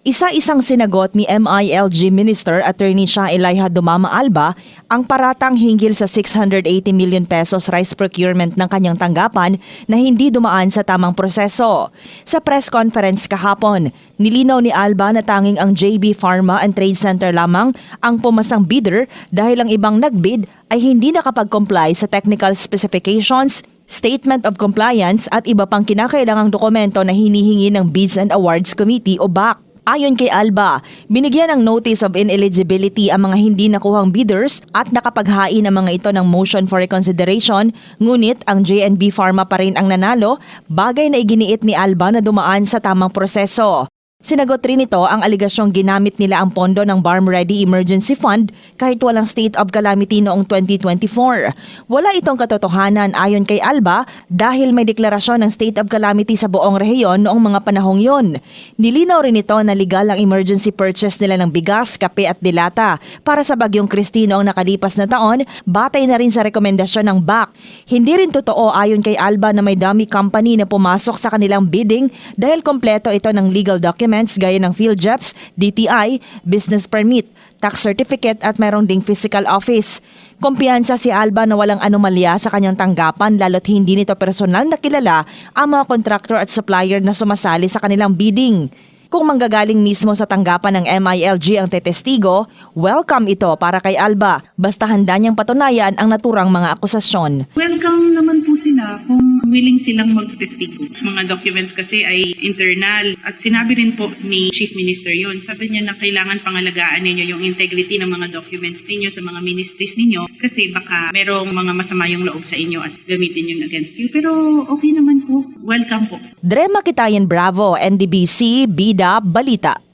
Isa-isang sinagot ni MILG Minister Attorney Shah Elijah Dumama Alba ang paratang hinggil sa 680 million pesos rice procurement ng kanyang tanggapan na hindi dumaan sa tamang proseso. Sa press conference kahapon, nilinaw ni Alba na tanging ang JB Pharma and Trade Center lamang ang pumasang bidder dahil ang ibang nagbid ay hindi nakapag-comply sa technical specifications, statement of compliance at iba pang kinakailangang dokumento na hinihingi ng Bids and Awards Committee o BAC. Ayon kay Alba, binigyan ng notice of ineligibility ang mga hindi nakuhang bidders at nakapaghain ang mga ito ng motion for reconsideration, ngunit ang JNB Pharma pa rin ang nanalo, bagay na iginiit ni Alba na dumaan sa tamang proseso. Sinagot rin ito ang aligasyong ginamit nila ang pondo ng Barm Ready Emergency Fund kahit walang state of calamity noong 2024. Wala itong katotohanan ayon kay Alba dahil may deklarasyon ng state of calamity sa buong rehiyon noong mga panahong yon. Nilinaw rin ito na legal ang emergency purchase nila ng bigas, kape at dilata para sa bagyong Cristino ang nakalipas na taon batay na rin sa rekomendasyon ng BAC. Hindi rin totoo ayon kay Alba na may dummy company na pumasok sa kanilang bidding dahil kompleto ito ng legal documents gaya ng PhilJeps, DTI, business permit, tax certificate at mayroong ding physical office. Kumpiyansa si Alba na walang anomalya sa kanyang tanggapan lalo't hindi nito personal na kilala ang mga contractor at supplier na sumasali sa kanilang bidding. Kung manggagaling mismo sa tanggapan ng MILG ang tetestigo, welcome ito para kay Alba. Basta handa niyang patunayan ang naturang mga akusasyon. Welcome naman po sila kung willing silang magtestigo. Mga documents kasi ay internal at sinabi rin po ni Chief Minister yon. Sabi niya na kailangan pangalagaan ninyo yung integrity ng mga documents ninyo sa mga ministries ninyo kasi baka merong mga masama yung loob sa inyo at gamitin yun against you. Pero okay naman po. Welcome po. Drema Kitayan Bravo, NDBC, Bida, Balita.